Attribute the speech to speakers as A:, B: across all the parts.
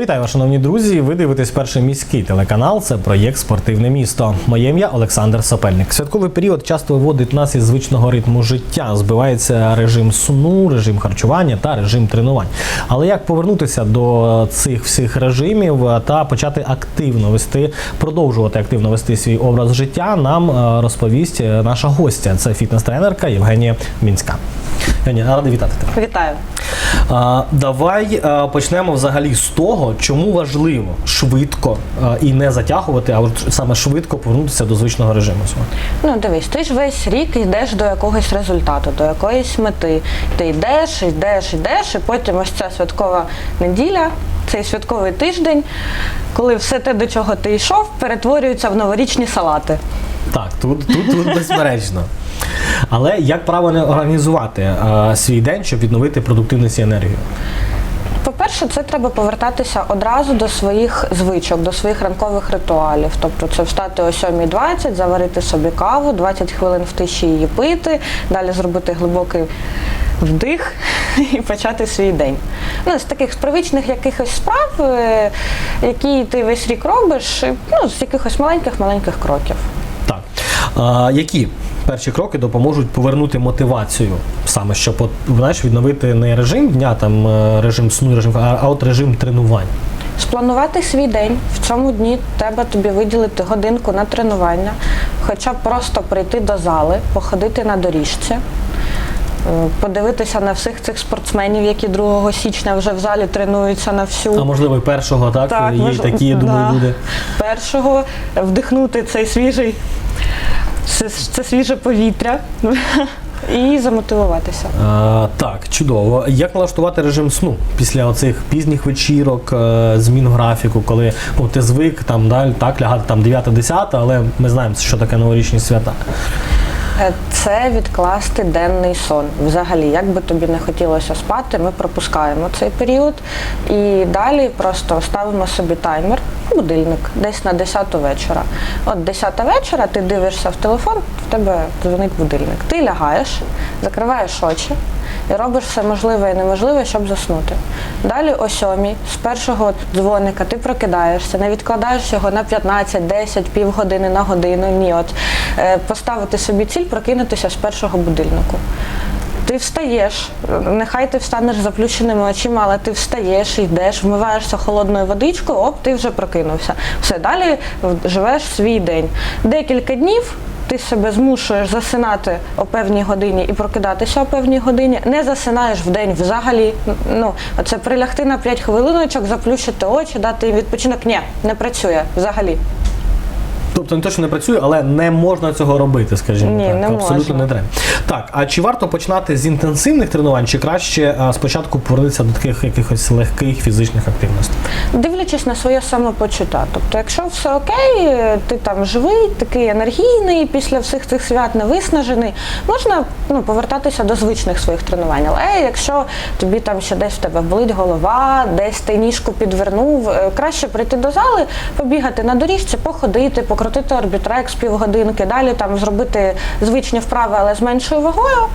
A: вітаю, вас, шановні друзі. Ви дивитесь перший міський телеканал. Це проєкт Спортивне місто. Моє ім'я Олександр Сапельник. Святковий період часто виводить нас із звичного ритму життя. Збивається режим сну, режим харчування та режим тренувань. Але як повернутися до цих всіх режимів та почати активно вести, продовжувати активно вести свій образ життя, нам е, розповість наша гостя. Це фітнес-тренерка Євгенія Мінська. Євгенія, радий вітати тебе.
B: Вітаю.
A: Давай почнемо взагалі з того, чому важливо швидко і не затягувати, а от саме швидко повернутися до звичного режиму.
B: Ну дивись, ти ж весь рік йдеш до якогось результату, до якоїсь мети. Ти йдеш, йдеш, йдеш, і потім ось ця святкова неділя, цей святковий тиждень, коли все те, до чого ти йшов, перетворюється в новорічні салати.
A: Так, тут, тут, тут безперечно. Але як правильно організувати а, свій день, щоб відновити продуктивність і енергію?
B: По-перше, це треба повертатися одразу до своїх звичок, до своїх ранкових ритуалів. Тобто це встати о 7.20, заварити собі каву, 20 хвилин в тиші її пити, далі зробити глибокий вдих і почати свій день. Ну, з таких привичних якихось справ, е, які ти весь рік робиш, ну, з якихось маленьких-маленьких кроків.
A: Які перші кроки допоможуть повернути мотивацію саме, щоб от, знаєш, відновити не режим дня, там е, режим сну, режим, а, а от режим тренувань?
B: Спланувати свій день. В цьому дні треба тобі виділити годинку на тренування, хоча б просто прийти до зали, походити на доріжці. е, Подивитися на всіх цих спортсменів, які 2 січня вже в залі тренуються на всю.
A: А можливо, і першого, так?
B: Так,
A: Є
B: мож-
A: такі, я думаю,
B: да.
A: люди.
B: Першого вдихнути цей свіжий, це, це свіже повітря і замотивуватися.
A: А, так, чудово. Як налаштувати режим сну після оцих пізніх вечірок, е, змін графіку, коли ну, ти звик там далі так лягати там 9-10, але ми знаємо, що таке новорічні свята.
B: Е, Це відкласти денний сон. Взагалі, як би тобі не хотілося спати, ми пропускаємо цей період і далі просто ставимо собі таймер, будильник, десь на 10 вечора. От 10 вечора ти дивишся в телефон, в тебе дзвонить будильник. Ти лягаєш, закриваєш очі і робиш все можливе і неможливе, щоб заснути. Далі о сьомій з першого дзвоника ти прокидаєшся, не відкладаєш його на 15, 10, півгодини на годину. Ні, от е, поставити собі ціль прокинутися з першого будильнику. Ти встаєш, нехай ти встанеш заплющеними очима, але ти встаєш, йдеш, вмиваєшся холодною водичкою, оп, ти вже прокинувся. Все, далі живеш свій день. Декілька днів ти себе змушуєш засинати о певній годині і прокидатися о певній годині. Не засинаєш в день взагалі. Ну, оце прилягти на 5 хвилиночок, заплющити очі, дати їм відпочинок. Ні, не працює взагалі.
A: Тобто не те, що не працює, але не можна цього робити, скажімо
B: Ні,
A: так.
B: не
A: Абсолютно
B: можна.
A: не треба. Так, а чи варто починати з інтенсивних тренувань, чи краще а, спочатку повернутися до таких якихось легких фізичних активностей?
B: Дивлячись на своє самопочуття. Тобто, якщо все окей, ти там живий, такий енергійний, після всіх цих свят не виснажений, можна ну, повертатися до звичних своїх тренувань. Але якщо тобі там ще десь в тебе болить голова, десь ти ніжку підвернув, е, краще прийти до зали, побігати на доріжці, походити, покрутити орбітрекс півгодинки, далі там зробити звичні вправи, але з меншою вагою.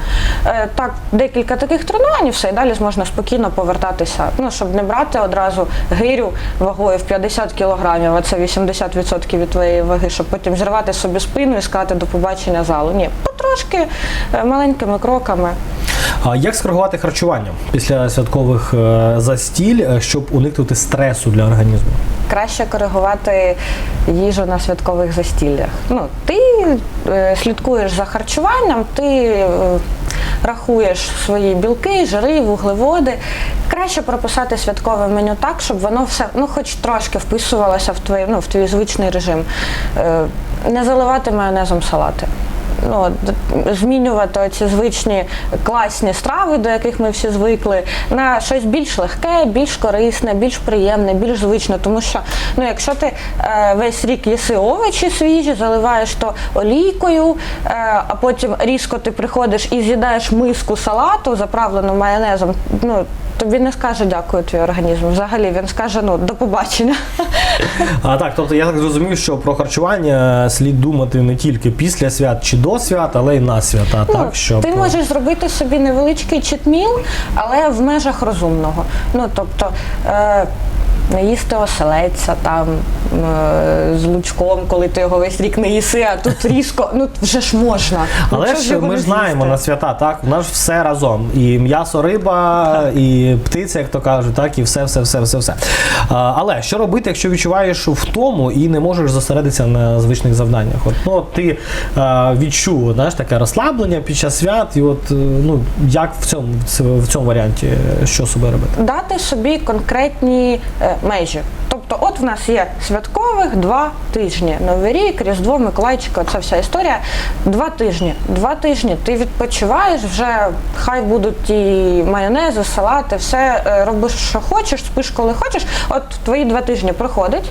B: Е, Так, декілька таких тренувань і все, і далі можна спокійно повертатися. Ну, щоб не брати одразу гирю вагою в 50 кілограмів, а це 80% від твоєї ваги, щоб потім зірвати собі спину і сказати до побачення залу. Ні, потрошки е, маленькими кроками.
A: А як скоригувати харчування після святкових е, застіль, е, щоб уникнути стресу для організму?
B: Краще коригувати їжу на святкових застіллях. Ну, ти е, слідкуєш за харчуванням, ти рахуєш свої білки, жири, вуглеводи. Краще прописати святкове меню так, щоб воно все, ну, хоч трошки вписувалося в твій, ну, в твій звичний режим. Не заливати майонезом салати. Ну, змінювати ці звичні класні страви, до яких ми всі звикли, на щось більш легке, більш корисне, більш приємне, більш звичне. Тому що ну, якщо ти е, весь рік їси овочі свіжі, заливаєш то олійкою, е, а потім різко ти приходиш і з'їдаєш миску салату, заправлену майонезом, ну тобі не скаже дякую твій організм. Взагалі він скаже ну до побачення.
A: А так, тобто я так зрозумів, що про харчування слід думати не тільки після свят чи до свят, але й на свята,
B: Ну,
A: так що
B: Ти можеш зробити собі невеличкий читміл, але в межах розумного. Ну тобто. Е, Не їсти оселедця там е, з лучком, коли ти його весь рік не їси, а тут різко, ну вже ж можна. Ну,
A: Але ж ми ж знаємо на свята, так? У нас ж все разом. І м'ясо, риба, і птиця, як то кажуть, так, і все, все, все, все, все. А, але що робити, якщо відчуваєш втому і не можеш зосередитися на звичних завданнях? От, ну, от ти а, відчув знаєш, таке розслаблення під час свят, і от е, ну, як в цьому, в цьому варіанті, е, що собі робити?
B: дати собі конкретні е, межі. Тобто, от в нас є святкових два тижні. Новий рік, Різдво, Миколайчика, це вся історія. Два тижні. Два тижні ти відпочиваєш, вже хай будуть і майонези, салати, все е, робиш, що хочеш, спиш, коли хочеш. От твої два тижні проходять,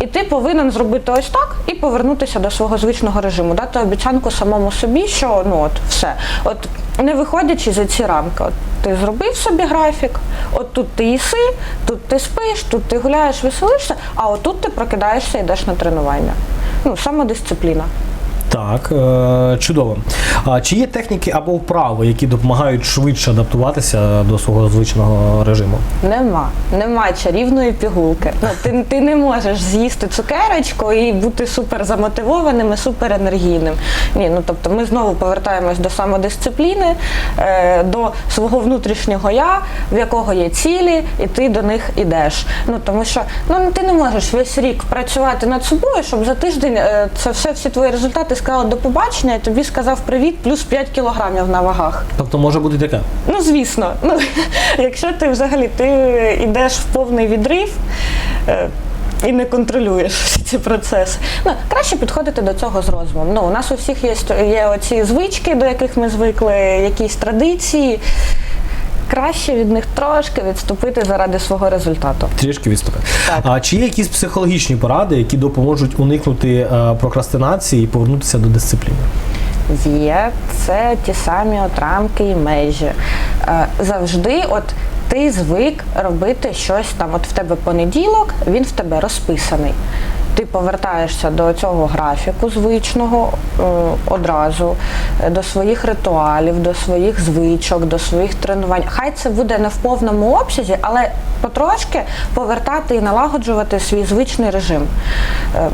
B: і ти повинен зробити ось так і повернутися до свого звичного режиму, дати обіцянку самому собі, що ну от все. От не виходячи за ці рамки. От ти зробив собі графік, от тут ти їси, тут ти спиш, тут ти гуляєш, веселишся, а отут ти прокидаєшся і йдеш на тренування. Ну, самодисципліна.
A: Так, е, чудово. Чи є техніки або вправи, які допомагають швидше адаптуватися до свого звичного режиму?
B: Нема, нема чарівної пігулки. Ну, ти, ти не можеш з'їсти цукерочку і бути супер замотивованим і супер енергійним. Ні, ну тобто ми знову повертаємось до самодисципліни, е, до свого внутрішнього я, в якого є цілі, і ти до них ідеш. Ну тому що ну ти не можеш весь рік працювати над собою, щоб за тиждень е, це все всі твої результати сказали до побачення, і тобі сказав привіт, плюс 5 кілограмів на вагах.
A: Тобто може бути таке.
B: Ну, звісно, ну якщо ти взагалі ти йдеш в повний відрив е, і не контролюєш всі ці процеси, ну краще підходити до цього з розумом. Ну, у нас у всіх є, є оці звички, до яких ми звикли, якісь традиції. Краще від них трошки відступити заради свого результату.
A: Трішки відступи.
B: Так.
A: А чи є якісь психологічні поради, які допоможуть уникнути е, прокрастинації і повернутися до дисципліни?
B: Є це ті самі от рамки і межі. Е, Завжди, от ти звик робити щось там. От в тебе понеділок, він в тебе розписаний. Ти повертаєшся до цього графіку звичного е, одразу, е, до своїх ритуалів, до своїх звичок, до своїх тренувань. Хай це буде не в повному обсязі, але потрошки повертати і налагоджувати свій звичний режим. Е,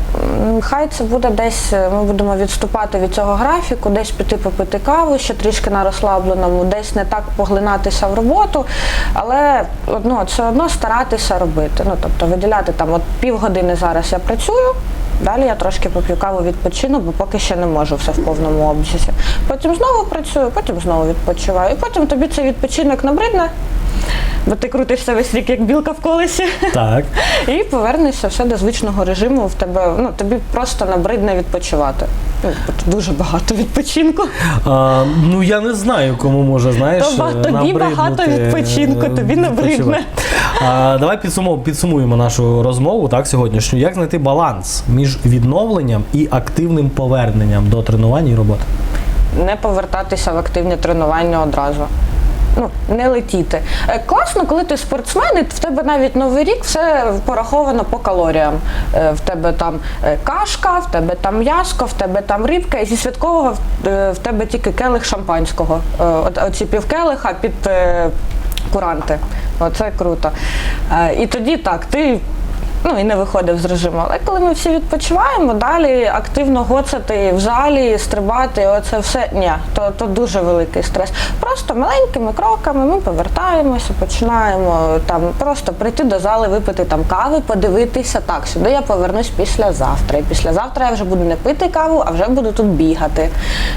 B: Хай це буде десь, е, ми будемо відступати від цього графіку, десь піти попити каву, ще трішки на розслабленому, десь не так поглинатися в роботу, але ну, все одно старатися робити. Ну, тобто виділяти там от півгодини зараз я працюю. Далі я трошки поп'ю каву відпочину, бо поки ще не можу все в повному обсязі. Потім знову працюю, потім знову відпочиваю. І потім тобі цей відпочинок набридне, бо ти крутишся весь рік як білка в колесі.
A: Так.
B: І повернешся все до звичного режиму. В тебе ну тобі просто набридне відпочивати. Ну, дуже багато відпочинку.
A: А, ну я не знаю, кому може, знаєш.
B: То тобі багато відпочинку, тобі набридне.
A: А, давай підсумуємо, підсумуємо нашу розмову так сьогоднішню. Як знайти баланс між відновленням і активним поверненням до тренувань і роботи?
B: Не повертатися в активні тренування одразу. Ну, не летіти. Е, Класно, коли ти спортсмен, і в тебе навіть новий рік все пораховано по калоріям. Е, В тебе там е, кашка, в тебе там м'яско, в тебе там рибка, і зі святкового в- тебе тільки келих шампанського. Оці півкелиха під куранти. Оце круто. І тоді так, ти ну і не виходив з режиму. Але коли ми всі відпочиваємо, далі активно гоцати в залі, стрибати, оце все ні, то, то дуже великий стрес. Просто маленькими кроками ми повертаємося, починаємо там просто прийти до зали, випити там кави, подивитися. Так, сюди я повернусь післязавтра. І післязавтра я вже буду не пити каву, а вже буду тут бігати.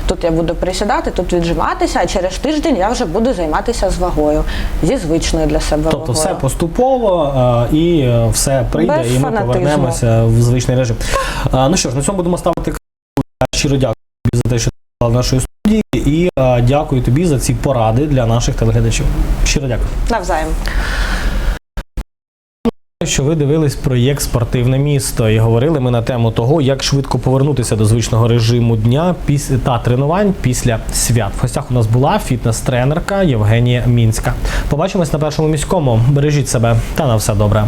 B: Тут я буду присідати, тут віджиматися, а через тиждень я вже буду займатися з вагою, зі звичною для себе
A: Тобто
B: вагою.
A: все поступово е, і е, все прийде,
B: Без
A: і ми
B: фанатизму.
A: повернемося в звичний режим. А, ну що ж, на цьому будемо ставити. Щиро дякую тобі за те, що ти була в нашої студії, і е, дякую тобі за ці поради для наших телеглядачів. Щиро дякую.
B: Навзаєм.
A: Що ви дивились проєкт Спортивне місто і говорили ми на тему того, як швидко повернутися до звичного режиму дня піс- та тренувань після свят. В гостях у нас була фітнес-тренерка Євгенія Мінська. Побачимось на першому міському. Бережіть себе та на все добре.